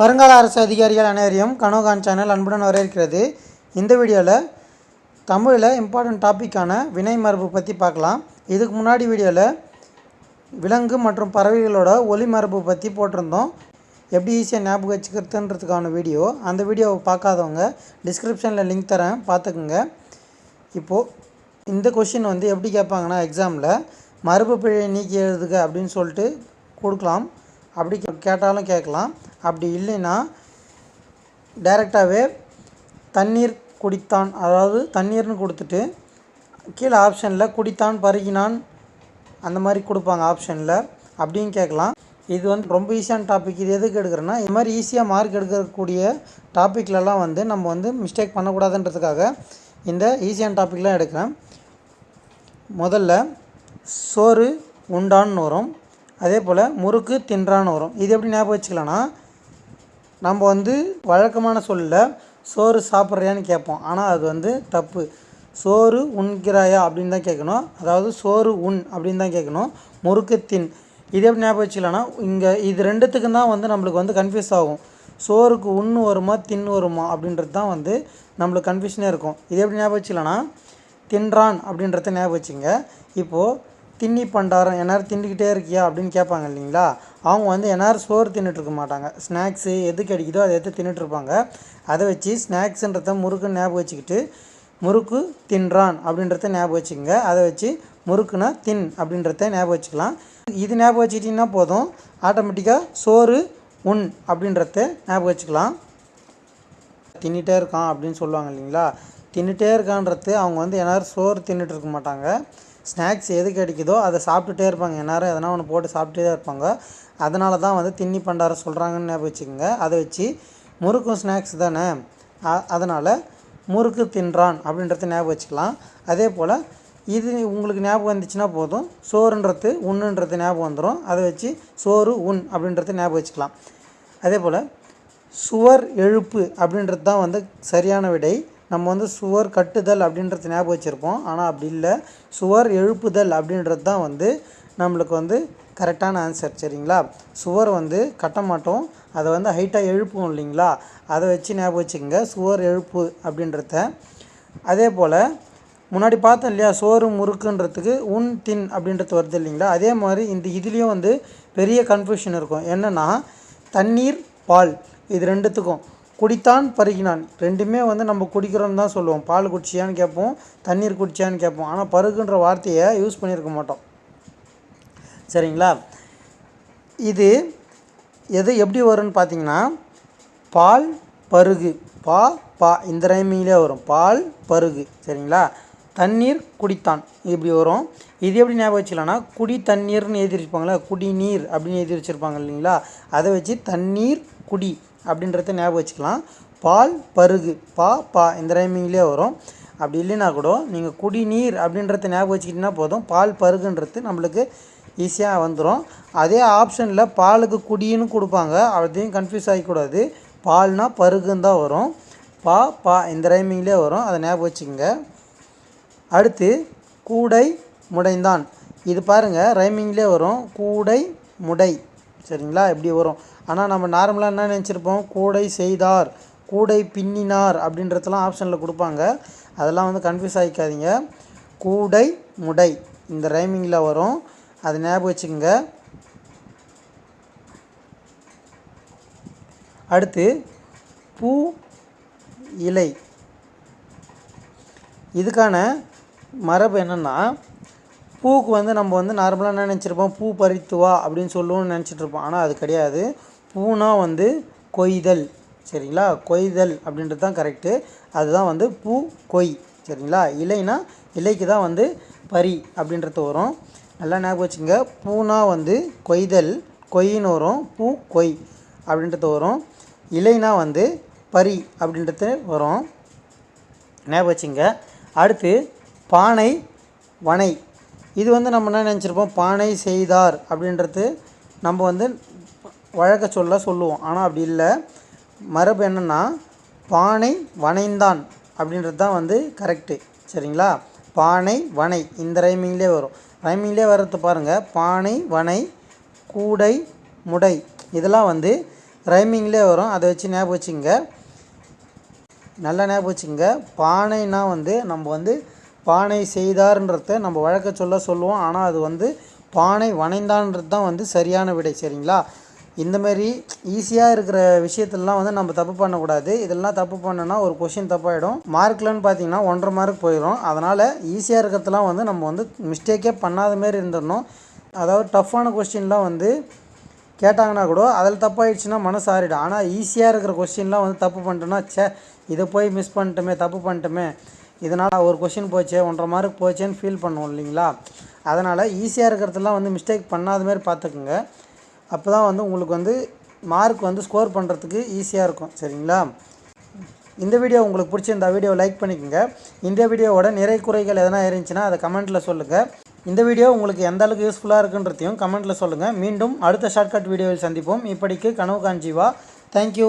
வருங்கால அரசு அதிகாரிகள் அனைவரையும் கனோகான் சேனல் அன்புடன் வரவேற்கிறது. இந்த வீடியோவில் தமிழில் இம்பார்ட்டன்ட் டாப்பிக்கான வினை மரபு பற்றி பார்க்கலாம். இதுக்கு முன்னாடி வீடியோவில் விலங்கு மற்றும் பறவைகளோட ஒலி மரபு பற்றி போட்டிருந்தோம். எப்படி ஈஸியாக ஞாபகம் வச்சுக்கிறதுன்றதுக்கான வீடியோ. அந்த வீடியோவை பார்க்காதவங்க டிஸ்கிரிப்ஷனில் லிங்க் தரேன். பார்த்துக்குங்க. இப்போது இந்த கொஷின் வந்து எப்படி கேட்பாங்கன்னா எக்ஸாமில் மரபு பிழையை நீக்கி எழுதுக அப்படின்னு சொல்லிட்டு கொடுக்கலாம். அப்படி கேட்டாலும் கேட்கலாம். அப்படி இல்லைன்னா டைரெக்டாகவே தண்ணீர் குடித்தான் அதாவது தண்ணீர்னு கொடுத்துட்டு கீழே ஆப்ஷனில் குடித்தான் பருகினான் அந்த மாதிரி கொடுப்பாங்க ஆப்ஷனில். அப்படியும் கேட்கலாம். இது வந்து ரொம்ப ஈஸியான டாபிக் இது எதுக்கு எடுக்கிறேன்னா இது மாதிரி ஈஸியாக மார்க் எடுக்கக்கூடிய டாப்பிக்லலாம் வந்து நம்ம வந்து மிஸ்டேக் பண்ணக்கூடாதுன்றதுக்காக இந்த ஈஸியான டாப்பிக்லாம் எடுக்கிறேன். முதல்ல சோறு உண்டான்னு வரும். அதே போல் முறுக்கு தின்றான்னு வரும். இது எப்படி ஞாபகம் வச்சுக்கலாம்னா நம்ம வந்து வழக்கமான சொல்லில் சோறு சாப்பிட்றியான்னு கேட்போம். ஆனால் அது வந்து தப்பு. சோறு உண்கிறாயா அப்படின்னு தான் கேட்கணும். அதாவது சோறு உண் அப்படின்னு தான் கேட்கணும். முறுக்கு தின். இது எப்படி ஞாபகம் வச்சுக்கலாம்னா இங்கே இது ரெண்டுத்துக்கும் தான் வந்து நம்மளுக்கு வந்து கன்ஃபியூஸ் ஆகும். சோறுக்கு உண்ணு வருமா தின்னு வருமா அப்படின்றது தான் வந்து நம்மளுக்கு கன்ஃபியூஷனே இருக்கும். இது எப்படி ஞாபகம் வச்சுக்கலாம்னா தின்றான் அப்படின்றத ஞாபகம் வச்சுங்க இப்போது தின்னி பண்டாரம் எந்நேரம் தின்னுக்கிட்டே இருக்கியா அப்படின்னு கேட்பாங்க இல்லைங்களா? அவங்க வந்து எந்நேரம் சோறு தின்னுட்டு இருக்க மாட்டாங்க. ஸ்நாக்ஸு எது கிடைக்குதோ அதை எடுத்து தின்னுட்டு இருப்பாங்க. அதை வச்சு ஸ்நாக்ஸுன்றத முறுக்குன்னு ஞாபகம் வச்சுக்கிட்டு முறுக்கு தின்றான் அப்படின்றத ஞாபகம் வச்சுக்கோங்க. அதை வச்சு முறுக்குனா தின் அப்படின்றத ஞாபகம் வச்சுக்கலாம். இது ஞாபகம் வச்சுக்கிட்டிங்கன்னா போதும். ஆட்டோமேட்டிக்காக சோறு உண் அப்படின்றத ஞாபகம் வச்சுக்கலாம். தின்னுட்டே இருக்கான் அப்படின்னு சொல்லுவாங்க இல்லைங்களா? தின்னுட்டே இருக்கான்றது அவங்க வந்து எல்லோரும் சோறு தின்னுட்டு இருக்க மாட்டாங்க. ஸ்நாக்ஸ் எது கிடைக்குதோ அதை சாப்பிட்டுட்டே இருப்பாங்க. எந்நேரம் எதனா ஒன்று போட்டு சாப்பிட்டுட்டே தான் இருப்பாங்க. அதனால தான் வந்து தின்னி பண்டாரம் சொல்கிறாங்கன்னு ஞாபகம் வச்சுக்கோங்க. அதை வச்சு முறுக்கும் ஸ்நாக்ஸ் தானே? அதனால் முறுக்கு தின்றான் அப்படின்றத ஞாபகம் வச்சுக்கலாம். அதே போல் இது உங்களுக்கு ஞாபகம் வந்துச்சுன்னா போதும். சோறுன்றது உண்ணுன்றது ஞாபகம் வந்துடும் அதை வச்சு சோறு உண் அப்படின்றத ஞாபகம் வச்சுக்கலாம். அதே போல் சுவர் எழுப்பு அப்படின்றது தான் வந்து சரியான விடை. நம்ம வந்து சுவர் கட்டுதல் அப்படின்றது ஞாபகம் வச்சுருப்போம் ஆனால் அப்படி இல்லை. சுவர் எழுப்புதல் அப்படின்றது தான் வந்து நம்மளுக்கு வந்து கரெக்டான ஆன்சர் சரிங்களா? சுவர் வந்து கட்ட மாட்டோம். அதை வந்து ஹைட்டாக எழுப்புவோம் இல்லைங்களா? அதை வச்சு ஞாபகம் வச்சுக்கோங்க. சுவர் எழுப்பு அப்படின்றத. அதே போல் முன்னாடி பார்த்தோம் இல்லையா? சோறு முறுக்குன்றதுக்கு உன் தின் அப்படின்றது வருது இல்லைங்களா? அதே மாதிரி இந்த இதுலேயும் வந்து பெரிய கன்ஃபியூஷன் இருக்கும். என்னென்னா தண்ணீர் பால். இது ரெண்டுத்துக்கும். குடித்தான் பருகினான். ரெண்டுமே வந்து நம்ம குடிக்கிறோன்னு தான் சொல்லுவோம். பால் குடிச்சியான்னு கேட்போம் தண்ணீர் குடிச்சியான்னு கேட்போம். ஆனால் பருகுன்ற வார்த்தையை யூஸ் பண்ணியிருக்க மாட்டோம். சரிங்களா? இது எது எப்படி வரும்னு பார்த்தீங்கன்னா பால் பருகு. பா பா. இந்த ரைமிங்லேயே வரும். பால் பருகு. சரிங்களா? தண்ணீர் குடித்தான். இப்படி வரும்? இது எப்படி ஞாபகம் வச்சுக்கலாம்னா குடி தண்ணீர்னு எழுதி வச்சுருப்பாங்களா குடிநீர் அப்படின்னு எழுதி வச்சுருப்பாங்க இல்லைங்களா? அதை வச்சு தண்ணீர் குடி. அப்படின்றத ஞாபகம் வச்சுக்கலாம். பால் பருகு பா பா இந்த ரைமிங்லேயே வரும். அப்படி இல்லைன்னா கூட நீங்கள் குடிநீர் அப்படின்றத ஞாபகம் வச்சுக்கிட்டிங்கன்னா போதும். பால் பருகுன்றது நம்மளுக்கு ஈஸியாக வந்துடும் அதே ஆப்ஷனில் பாலுக்கு குடின்னு கொடுப்பாங்க. அதையும் கன்ஃபியூஸ் ஆகிக்கூடாது பால்னால் பருகுன்னு தான் வரும். பா பா இந்த ரைமிங்லேயே வரும். அதை ஞாபகம் வச்சுக்கோங்க. அடுத்து கூடை முடைந்தான். இது பாருங்கள் ரைமிங்லேயே வரும். கூடை முடை. சரிங்களா? எப்படி வரும். ஆனால் நம்ம நார்மலாக என்ன நினச்சிருப்போம்? கூடை செய்தார் கூடை பின்னினார் அப்படின்றதெல்லாம் ஆப்ஷனில் கொடுப்பாங்க. அதெல்லாம் வந்து கன்ஃபியூஸ் ஆகிக்காதீங்க கூடை முடை. இந்த ரைமிங்கில் வரும். அது ஞாபகம் வச்சுக்கோங்க. அடுத்து பூ இலை. இதுக்கான மரபு என்னென்னா பூவுக்கு வந்து நம்ம வந்து நார்மலாக என்ன நினச்சிருப்போம்? பூ பறித்து வா அப்படின்னு சொல்லுவோம்னு நினச்சிட்ருப்போம் ஆனால் அது கிடையாது. பூனா வந்து கொய்தல் சரிங்களா? கொய்தல் அப்படின்றது தான் கரெக்டு அதுதான் வந்து பூ கொய் சரிங்களா? இலைனா இலைக்கு தான் வந்து பரி அப்படின்றது வரும். நல்லா ஞாபகம் வச்சுங்க பூனா வந்து கொய்தல் கொய்ன்னு வரும். பூ கொய் அப்படின்றது வரும். இலைனா வந்து பரி அப்படின்றது வரும். ஞாபகம் வச்சுங்க அடுத்து பானை வனை. இது வந்து நம்ம என்ன நினச்சிருப்போம்? பானை செய்தார் அப்படின்றது நம்ம வந்து வழக்க சொல்ல சொல்லுவோம். ஆனால் அப்படி இல்லை. மரபு என்னென்னா பானை வனைந்தான் அப்படின்றது தான் வந்து கரெக்டு சரிங்களா? பானை வனை இந்த ரைமிங்லேயே வரும். ரைமிங்லேயே வர்றது பாருங்கள் பானை வனை கூடை முடை இதெல்லாம் வந்து ரைமிங்லேயே வரும். அதை வச்சு ஞாபகம் வச்சுங்க நல்லா ஞாபகம் வச்சுங்க பானைனா வந்து நம்ம வந்து பானை செய்தார்ன்றத நம்ம வழக்க சொல்ல சொல்லுவோம். ஆனால் அது வந்து பானை வனைந்தான்றது தான் வந்து சரியான விடை. சரிங்களா? இந்தமாரி ஈஸியாக இருக்கிற விஷயத்துலலாம் வந்து நம்ம தப்பு பண்ணக்கூடாது. இதெல்லாம் தப்பு பண்ணோன்னா ஒரு கொஷின் தப்பாயிடும். மார்க்லன்னு பார்த்தீங்கன்னா ஒன்றரை மார்க் போயிடும் அதனால் ஈஸியாக இருக்கிறதுலாம் வந்து நம்ம வந்து மிஸ்டேக்கே பண்ணாத மாரி இருந்துடணும். அதாவது டஃப்பான கொஸ்டின்லாம் வந்து கேட்டாங்கன்னா கூட அதில் தப்பாயிடுச்சுன்னா மனசு ஆறிடும். ஆனால் ஈஸியாக இருக்கிற கொஸ்டின்லாம் வந்து தப்பு பண்ணிட்டோன்னா ச்சே இதை போய் மிஸ் பண்ணிட்டோமே தப்பு பண்ணிட்டோமே இதனால் ஒரு கொஷின் போச்சே ஒன்றரை மார்க் போச்சேன்னு ஃபீல் பண்ணுவோம் இல்லைங்களா? அதனால் ஈஸியாக இருக்கிறதெல்லாம் வந்து மிஸ்டேக் பண்ணாத மாதிரி பார்த்துக்குங்க. அப்போ தான் வந்து உங்களுக்கு வந்து மார்க் வந்து ஸ்கோர் பண்ணுறதுக்கு ஈஸியாக இருக்கும் சரிங்களா? இந்த வீடியோ உங்களுக்கு பிடிச்சிருந்தா வீடியோ லைக் பண்ணிக்கோங்க. இந்த வீடியோவோட நிறை குறைகள் எதனா இருந்துச்சுன்னா அதை கமெண்ட்டில் சொல்லுங்கள் இந்த வீடியோ உங்களுக்கு எந்த அளவுக்கு யூஸ்ஃபுல்லாக இருக்குன்றதையும் கமெண்ட்டில் சொல்லுங்கள் மீண்டும் அடுத்த ஷார்ட்கட் வீடியோவில் சந்திப்போம். இப்படிக்கு கனவு காஞ்சிவா தேங்க்யூ